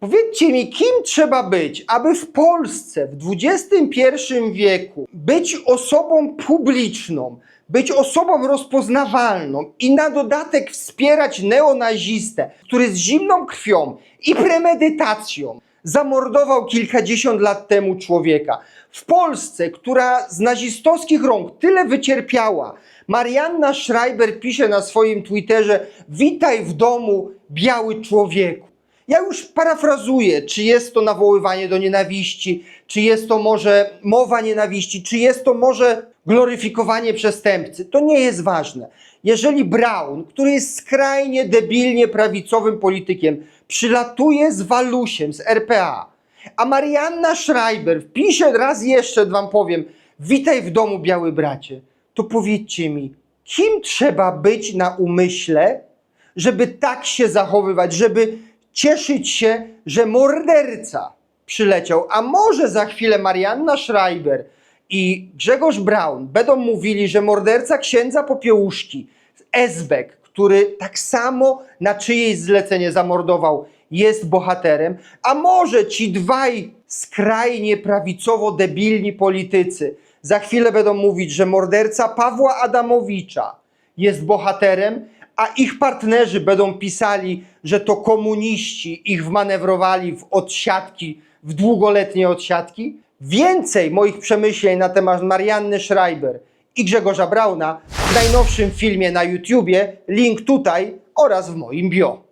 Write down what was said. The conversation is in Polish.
Powiedzcie mi, kim trzeba być, aby w Polsce w XXI wieku być osobą publiczną, być osobą rozpoznawalną i na dodatek wspierać neonazistę, który z zimną krwią i premedytacją zamordował kilkadziesiąt lat temu człowieka. W Polsce, która z nazistowskich rąk tyle wycierpiała, Marianna Schreiber pisze na swoim Twitterze: Witaj w domu, biały człowieku. Ja już parafrazuję, czy jest to nawoływanie do nienawiści, czy jest to może mowa nienawiści, czy jest to może gloryfikowanie przestępcy. To nie jest ważne. Jeżeli Brown, który jest skrajnie debilnie prawicowym politykiem, przylatuje z Walusiem, z RPA, a Marianna Schreiber wpisze raz jeszcze, wam powiem, witaj w domu, biały bracie, to powiedzcie mi, kim trzeba być na umyśle, żeby tak się zachowywać, żeby cieszyć się, że morderca przyleciał, a może za chwilę Marianna Schreiber i Grzegorz Braun będą mówili, że morderca księdza Popiełuszki, Esbek, który tak samo na czyjeś zlecenie zamordował, jest bohaterem, a może ci dwaj skrajnie prawicowo-debilni politycy za chwilę będą mówić, że morderca Pawła Adamowicza jest bohaterem, a ich partnerzy będą pisali, że to komuniści ich wmanewrowali w odsiadki, w długoletnie odsiadki. Więcej moich przemyśleń na temat Marianny Schreiber i Grzegorza Brauna w najnowszym filmie na YouTubie, link tutaj oraz w moim bio.